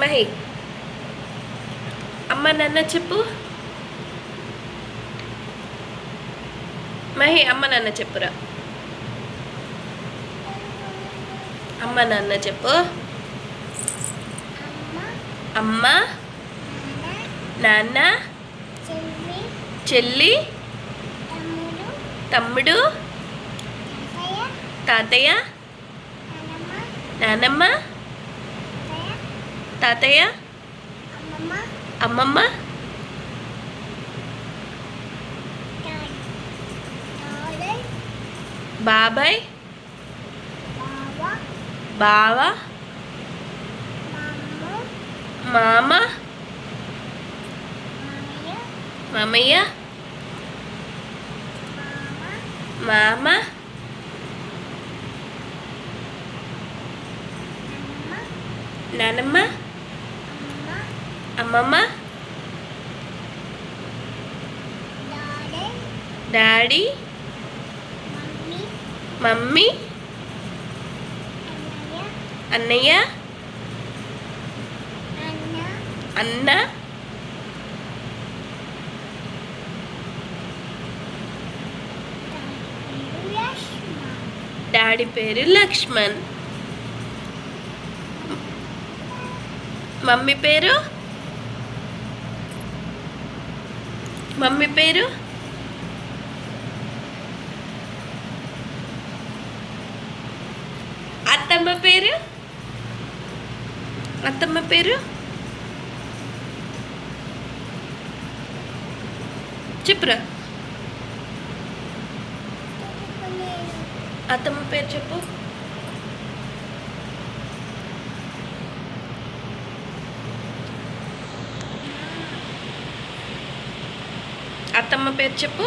మహి. అమ్మ నాన్న చెప్పు. మహి అమ్మ నాన్న చెప్పురా. అమ్మ నాన్న చెప్పు. అమ్మ నాన్న చెల్లి తమ్ముడు తాతయ్య నానమ్మ తాతయ్య? అమ్మమ్మ? బాబాయ్? బావ? మామ? మామయ్య? మామ? నానమ్మ? అమ్మమ్మ డాడీ మమ్మీ అన్నయ్య అన్న డాడీ పేరు లక్ష్మణ్ మమ్మీ పేరు మమ్మీ పేరు? అత్తమ్మ పేరు? అత్తమ్మ పేరు? చెప్పురా. అత్తమ్మ పేరు చెప్పు. అత్తమ్మ పేరు చెప్పు.